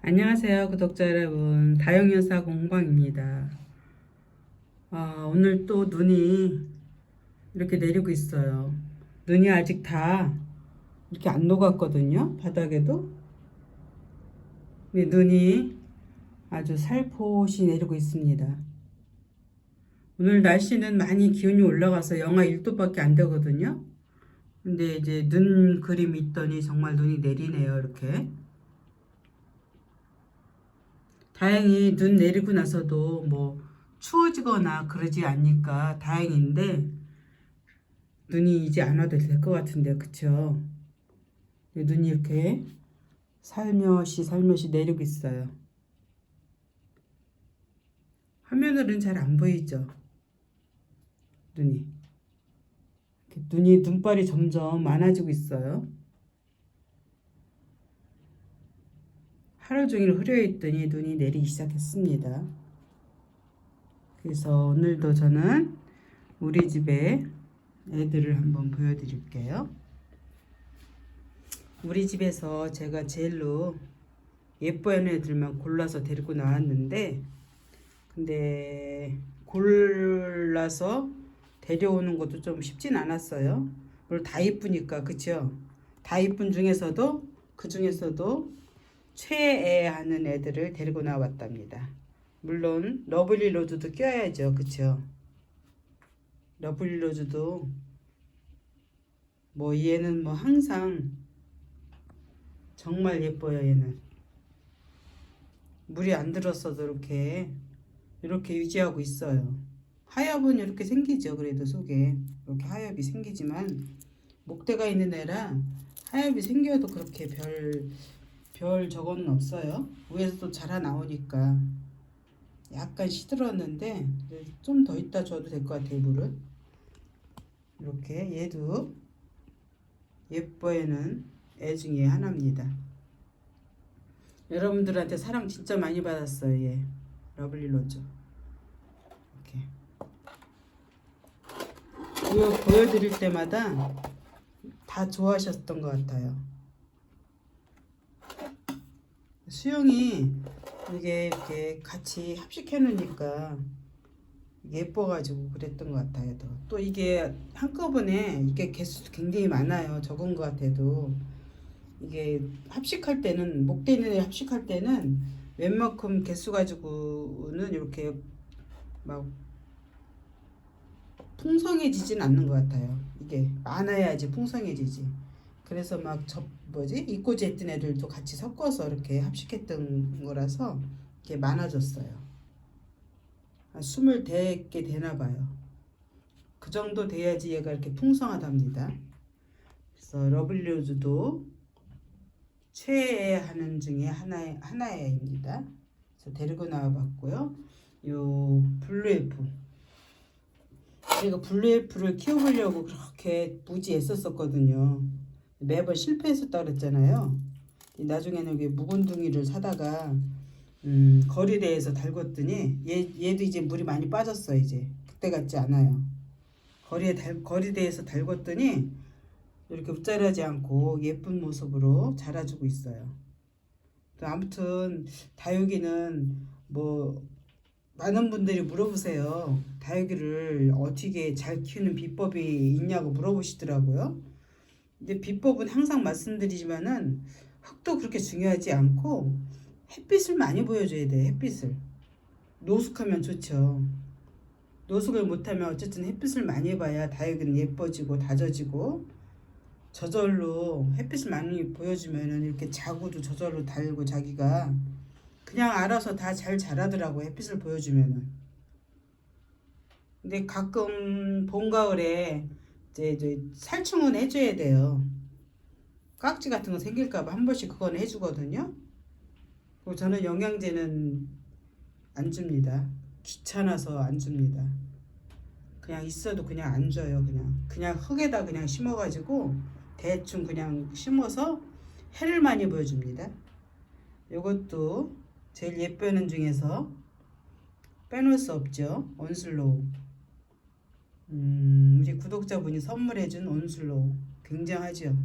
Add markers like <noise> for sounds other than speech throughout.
안녕하세요, 구독자 여러분. 다영여사 공방입니다. 아, 오늘 또 눈이 이렇게 내리고 있어요. 눈이 아직 다 이렇게 안 녹았거든요, 바닥에도. 근데 눈이 아주 살포시 내리고 있습니다. 오늘 날씨는 많이 기온이 올라가서 영하 1도밖에 안 되거든요. 근데 이제 눈 그림 있더니 정말 눈이 내리네요, 이렇게. 다행히 눈 내리고 나서도 뭐 추워지거나 그러지 않으니까 다행인데 눈이 이제 안 와도 될 것 같은데 그쵸? 눈이 이렇게 살며시 살며시 내리고 있어요. 화면으로는 잘 안 보이죠? 눈이 눈이 눈발이 점점 많아지고 있어요. 하루 종일 흐려있더니 눈이 내리기 시작했습니다. 그래서 오늘도 저는 우리 집에 애들을 한번 보여드릴게요. 우리 집에서 제가 제일로 예뻐하는 애들만 골라서 데리고 나왔는데 근데 골라서 데려오는 것도 좀 쉽진 않았어요. 물론 다 이쁘니까 그쵸? 다 이쁜 중에서도 그 중에서도 최애하는 애들을 데리고 나왔답니다. 물론 러블리 로즈도 껴야죠, 그쵸? 러블리 로즈도 뭐 얘는 뭐 항상 정말 예뻐요, 얘는. 물이 안 들었어도 이렇게 이렇게 유지하고 있어요. 하엽은 이렇게 생기죠, 그래도 속에 이렇게 하엽이 생기지만 목대가 있는 애라 하엽이 생겨도 그렇게 별 별 저거는 없어요. 위에서도 자라 나오니까 약간 시들었는데 좀 더 있다 줘도 될 것 같아요 물은. 이렇게 얘도 예뻐에는 애 중에 하나입니다. 여러분들한테 사랑 진짜 많이 받았어요 얘 러블리 로즈. 이렇게 보여드릴 때마다 다 좋아하셨던 것 같아요. 수영이 이게 이렇게 같이 합식해 놓으니까 예뻐가지고 그랬던 것 같아요. 또, 또 이게 한꺼번에 이게 개수도 굉장히 많아요. 적은 것 같아도 이게 합식할 때는 목대 있는 애 합식할 때는 웬만큼 개수 가지고는 이렇게 막 풍성해지진 않는 것 같아요. 이게 많아야지 풍성해지지. 그래서 막 저 뭐지 이꼬지 했던 애들도 같이 섞어서 이렇게 합식했던 거라서 이게 많아졌어요. 한 스물 대개 되나 봐요. 그 정도 돼야지 얘가 이렇게 풍성하답니다. 그래서 러블리우즈도 최애 하는 중에 하나 하나입니다. 그래서 데리고 나와봤고요. 요 블루에프 제가 블루에프를 키워보려고 그렇게 무지 애썼었거든요. 매번 실패했었다 그랬잖아요. 나중에는 여기 묵은둥이를 사다가 음, 거리대에서 달궜더니 얘 얘도 이제 물이 많이 빠졌어 이제 그때 같지 않아요. 거리에 달 거리대에서 달궜더니 이렇게 웃자라지 않고 예쁜 모습으로 자라주고 있어요. 또 아무튼 다육이는 뭐 많은 분들이 물어보세요. 다육이를 어떻게 잘 키우는 비법이 있냐고 물어보시더라고요. 근데 비법은 항상 말씀드리지만은 흙도 그렇게 중요하지 않고 햇빛을 많이 보여줘야 돼 햇빛을. 노숙하면 좋죠. 노숙을 못하면 어쨌든 햇빛을 많이 봐야 다육이는 예뻐지고 다져지고 저절로 햇빛을 많이 보여주면은 이렇게 자구도 저절로 달고 자기가 그냥 알아서 다 잘 자라더라고 햇빛을 보여주면은. 근데 가끔 봄 가을에 이제, 이제 살충은 해줘야 돼요. 깍지 같은 거 생길까봐 한 번씩 그건 해주거든요. 그리고 저는 영양제는 안 줍니다. 귀찮아서 안 줍니다. 그냥 있어도 그냥 안 줘요. 그냥 그냥 흙에다 그냥 심어가지고 대충 그냥 심어서 해를 많이 보여줍니다. 이것도 제일 예쁘는 중에서 빼놓을 수 없죠. 온슬로우. 음, 구독자분이 선물해준 온슬로우 굉장하죠.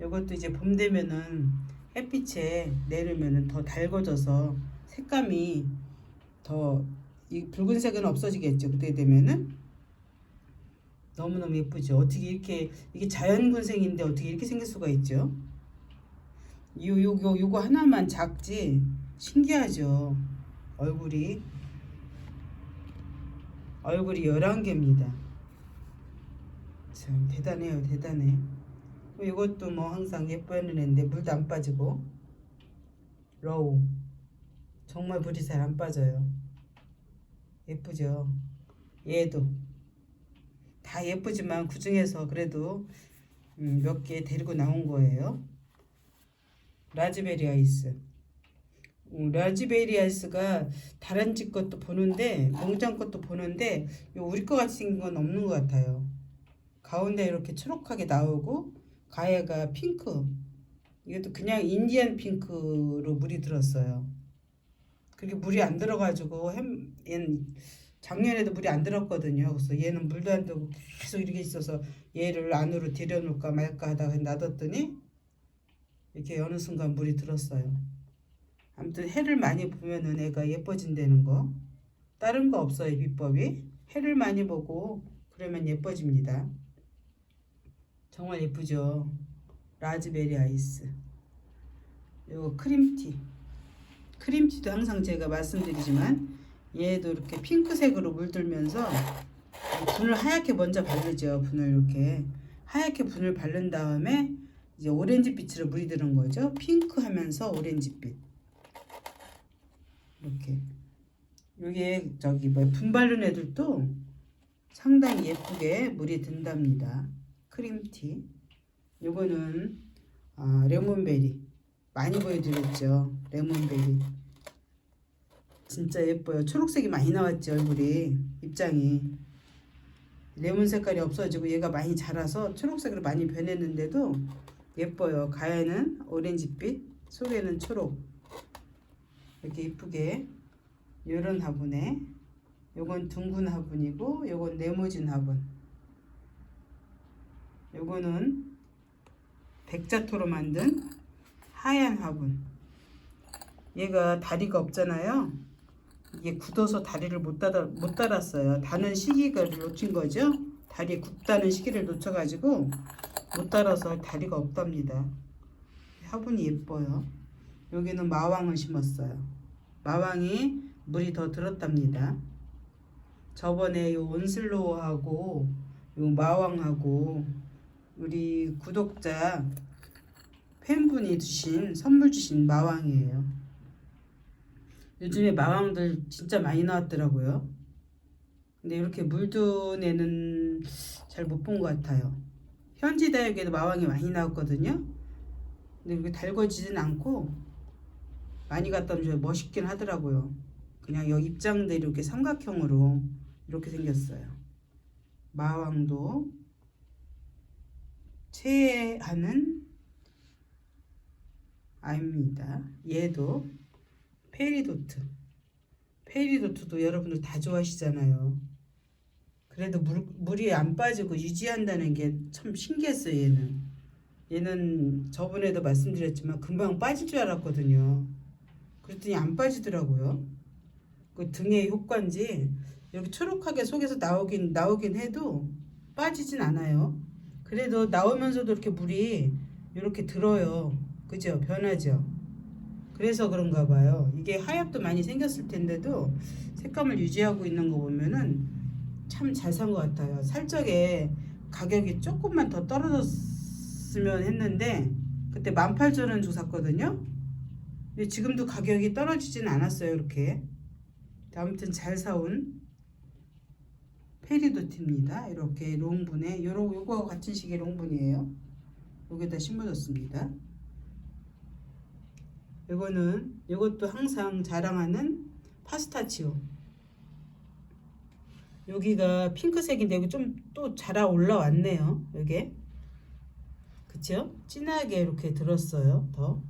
이것도 이제 봄 되면은 햇빛에 내리면은 더 달궈져서 색감이 더 이 붉은색은 없어지겠죠. 그때 되면은 너무너무 예쁘죠. 어떻게 이렇게 이게 자연군생인데 어떻게 이렇게 생길 수가 있죠? 요 요거 요거 하나만 작지 신기하죠. 얼굴이 얼굴이 11개입니다. 참 대단해요. 대단해. 이것도 뭐 항상 예뻐하는 애인데 물도 안 빠지고 로우 정말 물이 잘 안 빠져요. 예쁘죠. 얘도 다 예쁘지만 그 중에서 그래도 음, 몇 개 데리고 나온 거예요. 라즈베리 아이스. 음, 라즈베리 아이스가 다른 집 것도 보는데 농장 것도 보는데 요 우리 거 생긴 건 없는 것 같아요. 가운데 이렇게 초록하게 나오고 가해가 핑크. 이것도 그냥 인디안 핑크로 물이 들었어요. 그렇게 물이 안 들어가지고 햄, 얘는 작년에도 물이 안 들었거든요. 그래서 얘는 물도 안 들고 계속 이렇게 있어서 얘를 안으로 들여놓을까 말까 하다가 놔뒀더니 이렇게 어느 순간 물이 들었어요. 아무튼 해를 많이 보면은 애가 예뻐진다는 거. 다른 거 없어요 비법이. 해를 많이 보고 그러면 예뻐집니다. 정말 예쁘죠. 라즈베리 아이스. 요거 크림티. 크림티도 항상 제가 말씀드리지만 얘도 이렇게 핑크색으로 물들면서 분을 하얗게 먼저 바르죠. 분을 이렇게 하얗게 분을 바른 다음에 이제 오렌지빛으로 물이 드는 거죠. 핑크하면서 오렌지빛. 이렇게. 이게 저기 뭐 분 바른 애들도 상당히 예쁘게 물이 든답니다. 크림티. 요거는 아, 레몬베리. 많이 보여드렸죠. 레몬베리. 진짜 예뻐요. 초록색이 많이 나왔죠, 얼굴이. 입장이. 레몬 색깔이 없어지고 얘가 많이 자라서 초록색으로 많이 변했는데도 예뻐요. 가에는 오렌지빛, 속에는 초록. 이렇게 이쁘게 요런 화분에 요건 둥근 화분이고 요건 네모진 화분. 요거는 백자토로 만든 하얀 화분. 얘가 다리가 없잖아요. 이게 굳어서 다리를 못, 달아, 못 달았어요. 다는 시기가 놓친 거죠. 다리 굳다는 시기를 놓쳐 가지고 못 달아서 다리가 없답니다. 화분이 예뻐요. 여기는 마왕을 심었어요. 마왕이 물이 더 들었답니다. 저번에 요 온슬로우하고 요 마왕하고 우리 구독자 팬분이 주신 선물 주신 마왕이에요. 요즘에 마왕들 진짜 많이 나왔더라고요. 근데 이렇게 물든 애는 잘 못 본 것 같아요. 현지 다육에도 마왕이 많이 나왔거든요. 근데 이렇게 달궈지진 않고 많이 갖다 놓으면 멋있긴 하더라고요. 그냥 여기 입장들이 이렇게 삼각형으로 이렇게 생겼어요. 마왕도 최애하는 아입니다. 얘도 페리도트. 페리도트도 여러분들 다 좋아하시잖아요. 그래도 물, 물이 안 빠지고 유지한다는 게 참 신기했어요, 얘는. 얘는 저번에도 말씀드렸지만 금방 빠질 줄 알았거든요. 그랬더니 안 빠지더라고요. 그 등의 효과인지 이렇게 초록하게 속에서 나오긴 나오긴 해도 빠지진 않아요. 그래도 나오면서도 이렇게 물이 이렇게 들어요. 그죠? 변하죠. 그래서 그런가 봐요. 이게 하엽도 많이 생겼을 텐데도 색감을 유지하고 있는 거 보면은 참 잘 산 것 같아요. 살짝에 가격이 조금만 더 떨어졌으면 했는데 그때 18,000원 주고 샀거든요. 근데 지금도 가격이 떨어지진 않았어요. 이렇게. 아무튼 잘 사온 페리도트입니다. 이렇게 롱분에 요러 요거하고 같은 식의 롱분이에요. 여기다 심어줬습니다. 이거는 이것도 항상 자랑하는 파스타치오. 여기가 핑크색인데 여기 좀 또 자라 올라왔네요. 여기. 그쵸? 진하게 이렇게 들었어요. 더.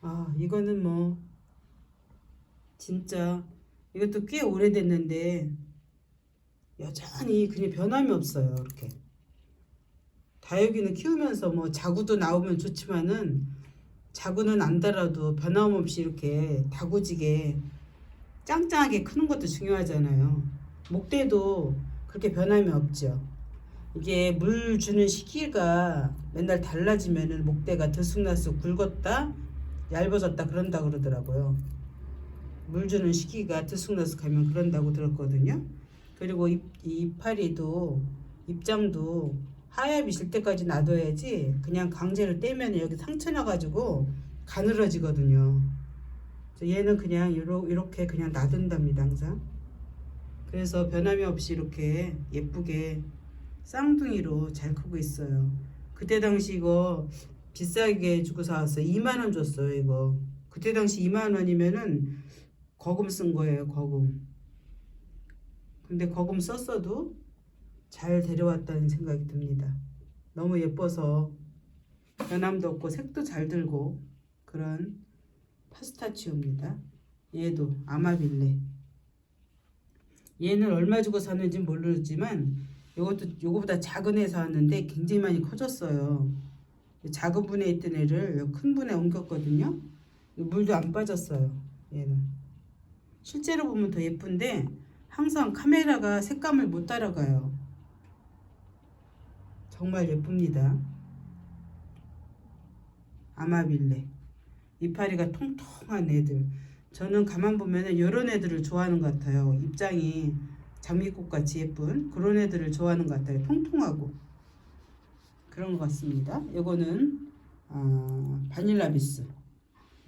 아, 이거는 뭐 진짜 이것도 꽤 오래됐는데 여전히 그냥 변함이 없어요. 이렇게. 다육이는 키우면서 뭐 자구도 나오면 좋지만은 자구는 안 달아도 변함없이 이렇게 다구지게 짱짱하게 크는 것도 중요하잖아요. 목대도 그렇게 변함이 없죠. 이게 물 주는 시기가 맨날 달라지면은 목대가 들쑥날쑥 굵었다 얇아졌다 그런다 그러더라고요. 물 주는 시기가 들쑥날쑥하면 그런다고 들었거든요. 그리고 이, 이 이파리도 입장도 하얗이 질 때까지 놔둬야지 그냥 강제로 떼면 여기 상처 나가지고 가늘어지거든요. 얘는 그냥 요러, 이렇게 그냥 놔둔답니다 항상. 그래서 변함이 없이 이렇게 예쁘게 쌍둥이로 잘 크고 있어요. 그때 당시 이거 비싸게 주고 사왔어요. 2만 원 줬어요 이거. 그때 당시 2만 원이면은 거금 쓴 거예요 거금. 근데 거금 썼어도 잘 데려왔다는 생각이 듭니다. 너무 예뻐서 변함도 없고 색도 잘 들고 그런 파스타치오입니다. 얘도 아마빌레. 얘는 얼마 주고 샀는지 모르지만 이것도 요거보다 작은 애 사왔는데 굉장히 많이 커졌어요. 작은 분에 있던 애를 큰 분에 옮겼거든요. 물도 안 빠졌어요. 얘는 실제로 보면 더 예쁜데 항상 카메라가 색감을 못 따라가요. 정말 예쁩니다. 아마빌레 이파리가 통통한 애들. 저는 가만 보면은 이런 애들을 좋아하는 것 같아요. 입장이 장미꽃 같이 예쁜 그런 애들을 좋아하는 것 같아요. 통통하고 그런 것 같습니다. 이거는 아, 바닐라비스.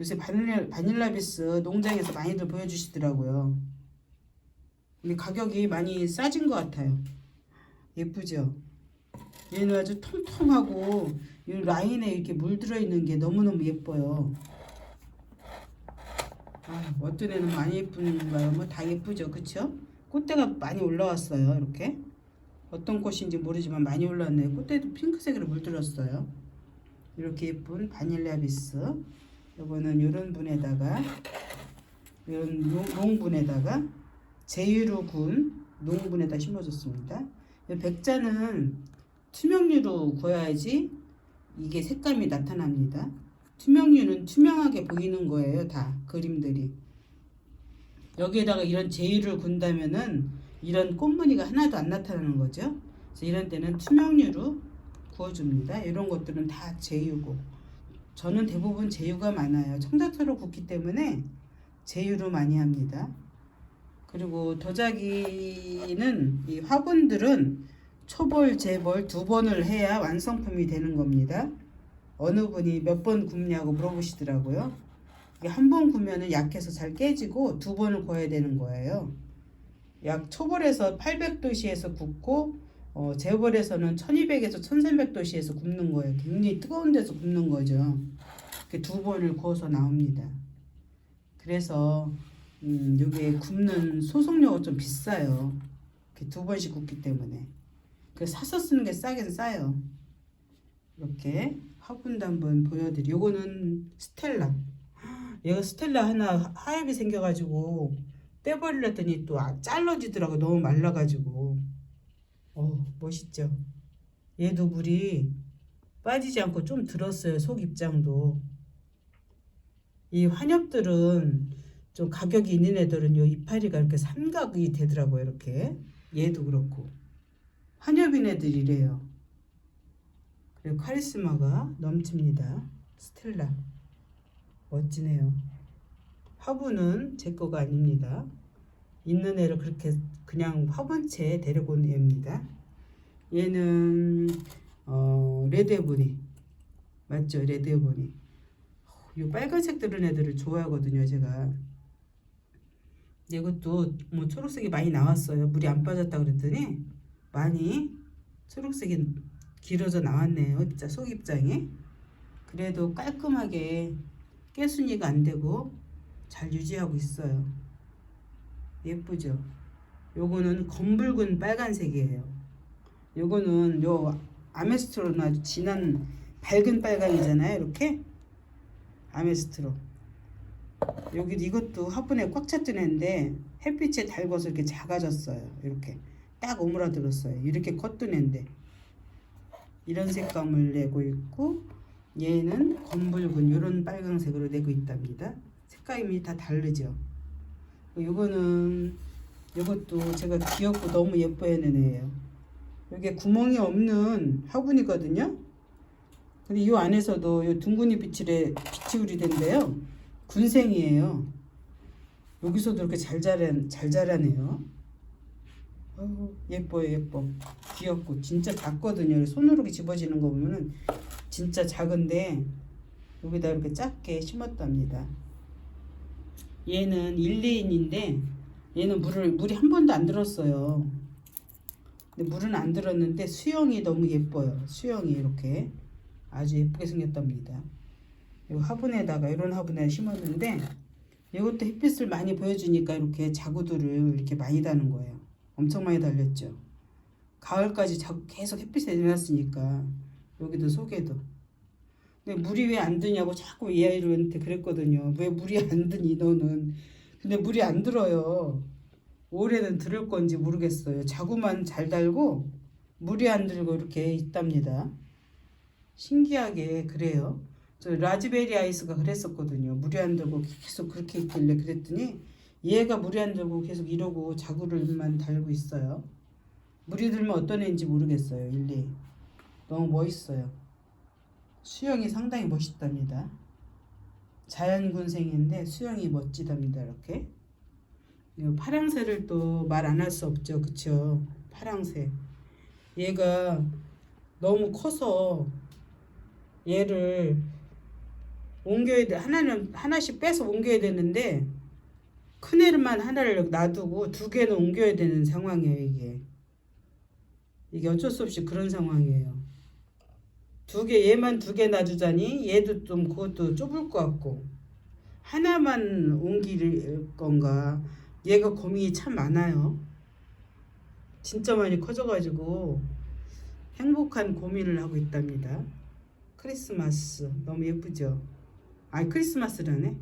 요새 바닐라, 바닐라비스 농장에서 많이들 보여주시더라고요. 가격이 많이 싸진 것 같아요. 예쁘죠? 얘는 아주 통통하고 이 라인에 이렇게 물들어 있는 게 너무너무 예뻐요. 아, 어떤 애는 많이 예쁜가요? 뭐 다 예쁘죠, 그쵸? 꽃대가 많이 올라왔어요, 이렇게. 어떤 꽃인지 모르지만 많이 올라왔네요. 꽃대도 핑크색으로 물들었어요. 이렇게 예쁜 바닐라 비스. 요거는 요런 분에다가 요런 농- 농분에다가 제유로군 농분에다 심어줬습니다. 이 백자는 투명류로 구워야지 이게 색감이 나타납니다. 투명류는 투명하게 보이는 거예요, 다 그림들이. 여기에다가 이런 제유를 군다면은 이런 꽃무늬가 하나도 안 나타나는 거죠. 그래서 이런 때는 투명류로 구워줍니다. 이런 것들은 다 제유고. 저는 대부분 제유가 많아요. 청자토로 굽기 때문에 제유로 많이 합니다. 그리고 도자기는 이 화분들은 초벌, 재벌 두 번을 해야 완성품이 되는 겁니다. 어느 분이 몇 번 굽냐고 물어보시더라고요. 한 번 구면은 약해서 잘 깨지고 두 번을 구워야 되는 거예요. 약 초벌에서 800도씨에서 굽고 어, 재벌에서는 1200에서 1300도씨에서 굽는 거예요. 굉장히 뜨거운 데서 굽는 거죠. 그두 번을 구워서 나옵니다. 그래서 음, 여기에 굽는 소속료가 좀 비싸요. 이렇게 두 번씩 굽기 때문에. 그래서 사서 쓰는 게 싸긴 싸요. 이렇게 화분도 한번 보여드리. 요거는 스텔라. <gasps> 얘가 스텔라 하나 하얗게 생겨가지고 떼버리려더니 또 아- 잘라지더라고 너무 말라가지고. 어 멋있죠. 얘도 물이 빠지지 않고 좀 들었어요 속 입장도. 이 환엽들은 좀 가격이 있는 애들은 요 이파리가 이렇게 삼각이 되더라고요 이렇게. 얘도 그렇고. 환엽인 애들이래요. 그리고 카리스마가 넘칩니다. 스텔라. 멋지네요. 화분은 제 거가 아닙니다. 있는 애를 그렇게 그냥 화분채에 데리고 온 애입니다. 얘는 어, 레드에보니 맞죠? 레드에보니 이 빨간색 들은 애들을 좋아하거든요 제가 이것도 뭐 초록색이 많이 나왔어요 물이 안 빠졌다 그랬더니 많이 초록색이 길어져 나왔네요 입자 속 입장에 그래도 깔끔하게 깨순이가 안 되고 잘 유지하고 있어요. 예쁘죠? 요거는 검붉은 빨간색이에요. 요거는 요 아메스트로는 아주 진한 밝은 빨강이잖아요. 이렇게 아메스트로. 여기 이것도 화분에 꽉 찼던 애인데 햇빛에 달궈서 이렇게 작아졌어요. 이렇게 딱 오므라들었어요. 이렇게 컸던 애인데 이런 색감을 내고 있고 얘는 검붉은 이런 빨강색으로 내고 있답니다. 색감이 다 다르죠. 요거는 요것도 제가 귀엽고 너무 예뻐하는 애예요. 이게 구멍이 없는 화분이거든요. 근데 이 안에서도 요 둥근이 비칠에 비치울이 된대요. 군생이에요. 여기서도 이렇게 잘 자라 잘 자라네요. 어우, 예뻐요 예뻐. 귀엽고 진짜 작거든요. 손으로 이렇게 집어지는 거 보면은 진짜 작은데 여기다 이렇게 작게 심었답니다. 얘는 일레인인데 얘는 물을 물이 한 번도 안 들었어요. 근데 물은 안 들었는데 수영이 너무 예뻐요. 수영이 이렇게 아주 예쁘게 생겼답니다. 이 화분에다가 이런 화분에 심었는데 이것도 햇빛을 많이 보여주니까 이렇게 자구들을 이렇게 많이 다는 거예요 엄청 많이 달렸죠. 가을까지 자, 계속 햇빛에 내놨으니까 여기도 속에도. 근데 물이 왜 안 드냐고 자꾸 이 아이한테 그랬거든요. 왜 물이 안 드니 너는? 근데 물이 안 들어요. 올해는 들을 건지 모르겠어요. 자구만 잘 달고 물이 안 들고 이렇게 있답니다. 신기하게 그래요. 저 라즈베리 아이스가 그랬었거든요. 물이 안 들고 계속 그렇게 있길래 그랬더니 얘가 물이 안 들고 계속 이러고 자구를만 달고 있어요. 물이 들면 어떤 애인지 모르겠어요. 일리 너무 멋있어요. 수영이 상당히 멋있답니다. 자연군생인데 수영이 멋지답니다. 이렇게 이 파랑새를 또 말 안 할 수 없죠. 그쵸? 파랑새 얘가 너무 커서 얘를 옮겨야 돼. 하나는 하나씩 빼서 옮겨야 되는데 큰 애만 하나를 놔두고 두 개는 옮겨야 되는 상황이에요 이게. 이게 어쩔 수 없이 그런 상황이에요. 두 개 얘만 두 개 놔주자니 얘도 좀 그것도 좁을 것 같고. 하나만 옮길 건가? 얘가 고민이 참 많아요. 진짜 많이 커져가지고 행복한 고민을 하고 있답니다. 크리스마스. 너무 예쁘죠 아 크리스마스라네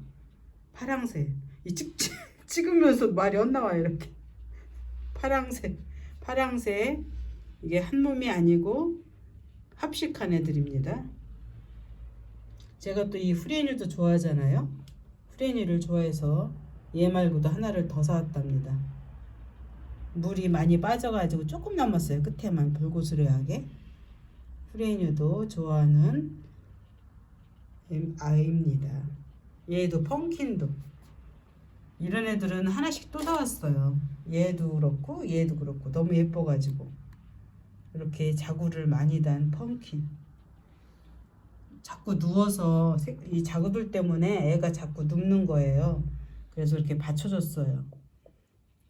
파랑새. 이 찍, <laughs> 찍으면서 말이 엇나와요 이렇게. 파랑새. 파랑새. 이게 한 몸이 아니고 합식한 애들입니다. 제가 또 이 후레니도 좋아하잖아요. 후레니를 좋아해서 얘 말고도 하나를 더 사왔답니다. 물이 많이 빠져가지고 조금 남았어요. 끝에만 불고스레하게. 후레니도 좋아하는 아이입니다 얘도 펑킨도 이런 애들은 하나씩 또 사왔어요. 얘도 그렇고 얘도 그렇고 너무 예뻐가지고 이렇게 자구를 많이 단 펌킨. 자꾸 누워서 색- 이 자구들 때문에 애가 자꾸 눕는 거예요. 그래서 이렇게 받쳐줬어요.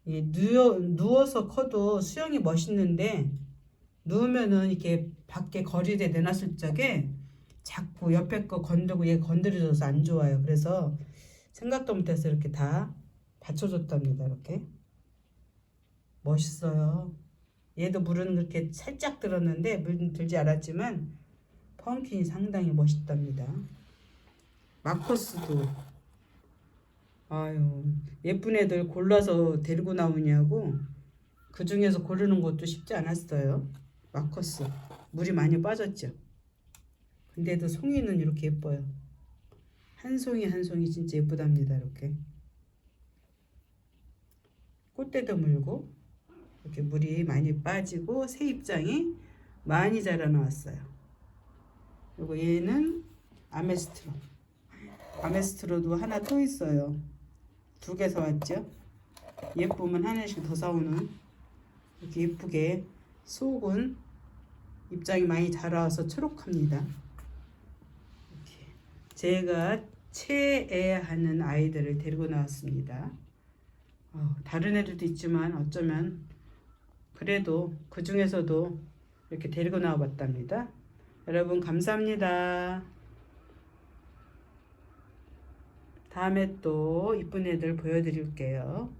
이 누워 누워서 커도 수영이 멋있는데 누우면은 이렇게 밖에 거리에 내놨을 적에 자꾸 옆에 거 건들고 얘 건드려져서 안 좋아요. 그래서 생각도 못해서 이렇게 다 받쳐줬답니다. 이렇게 멋있어요. 얘도 물은 그렇게 살짝 들었는데 물 들지 않았지만 펌킨이 상당히 멋있답니다. 마커스도 아유 예쁜 애들 골라서 데리고 나오냐고 그 중에서 고르는 것도 쉽지 않았어요. 마커스 물이 많이 빠졌죠. 근데도 송이는 이렇게 예뻐요. 한 송이 한 송이 진짜 예쁘답니다. 이렇게. 꽃대도 물고 이렇게 물이 많이 빠지고 새 입장이 많이 자라 나왔어요. 그리고 얘는 아메스트로. 아메스트로도 하나 또 있어요. 두 개 사왔죠. 예쁘면 하나씩 더 사오는 이렇게 예쁘게 속은 입장이 많이 자라와서 초록합니다. 제가 체애하는 아이들을 데리고 나왔습니다. 어, 다른 애들도 있지만 어쩌면 그래도 그 중에서도 이렇게 데리고 나와봤답니다. 여러분 감사합니다. 다음에 또 이쁜 애들 보여드릴게요.